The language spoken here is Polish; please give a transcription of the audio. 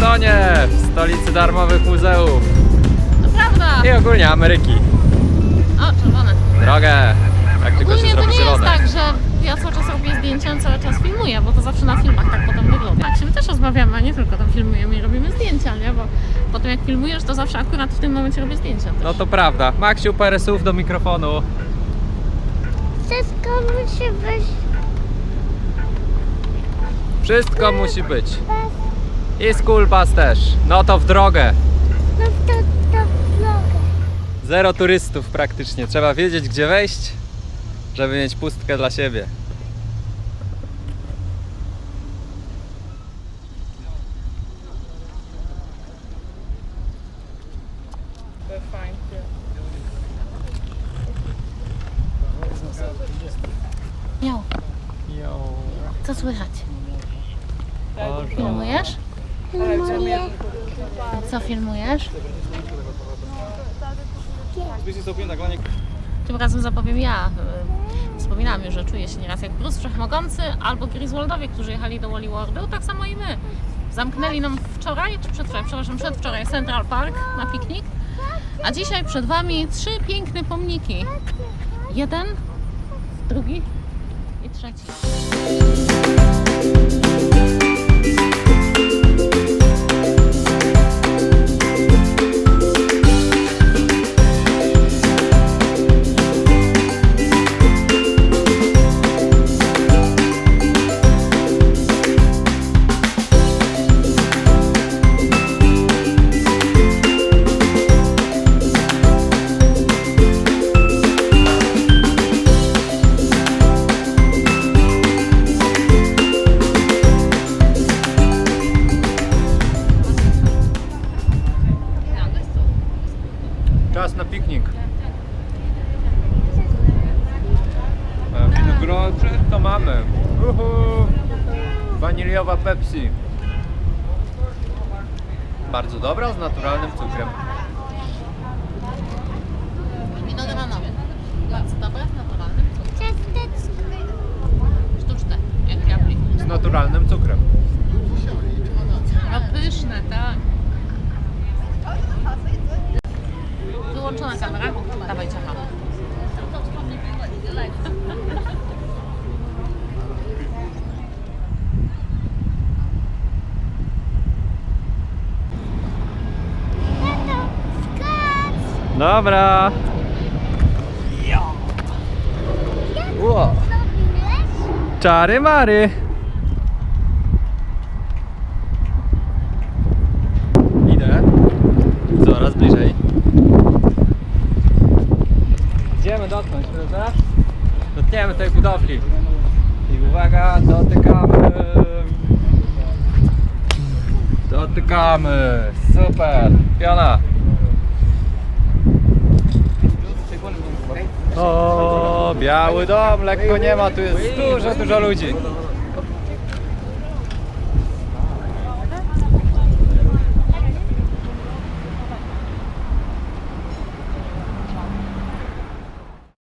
Waszyngtonie, w stolicy darmowych muzeów To prawda. i ogólnie Ameryki. O, czerwone. Drogę, jak tylko się Ogólnie to zrobi nie jest zielone. tak, że ja cały czas robię zdjęcia, cały czas filmuję, bo to zawsze na filmach tak potem wygląda. Tak, się my też rozmawiamy, a nie tylko tam filmujemy i robimy zdjęcia, nie? Bo potem jak filmujesz, to zawsze akurat w tym momencie robię zdjęcia też. No to prawda. Maksiu, parę słów do mikrofonu. Wszystko musi być Wszystko musi być. bez... I school bus też. No to w drogę. No to, to nogę. Zero turystów praktycznie. Trzeba wiedzieć, gdzie wejść, żeby mieć pustkę dla siebie. Miał, co słychać? Filmujesz? Filmuję. Co filmujesz? Tym razem zapowiem ja. Wspominałam już, że czuję się nieraz jak Bruce Wszechmogący albo Griswoldowie, którzy jechali do Wally Worldu, tak samo i my. Zamknęli nam wczoraj, czy przedwczoraj, przepraszam, przedwczoraj Central Park na piknik, a dzisiaj przed Wami trzy piękne pomniki. Jeden, drugi i trzeci. Uhu. Waniliowa Pepsi. Bardzo dobra, z naturalnym cukrem. Winogranowe. Bardzo dobre, naturalne, Ciasteczko. sztuczne, jak diabli. Z naturalnym cukrem. No pyszne, tak. Wyłączona kamera. Dawaj ciacha. Dobra. Zrobiłeś? Czary mary. Idę. Coraz bliżej. Idziemy dotknąć, prawda? Dotkniemy tej budowli. I uwaga, dotykamy. Dotykamy. Super. Piona. O, biały dom, lekko nie ma, tu jest dużo, dużo ludzi.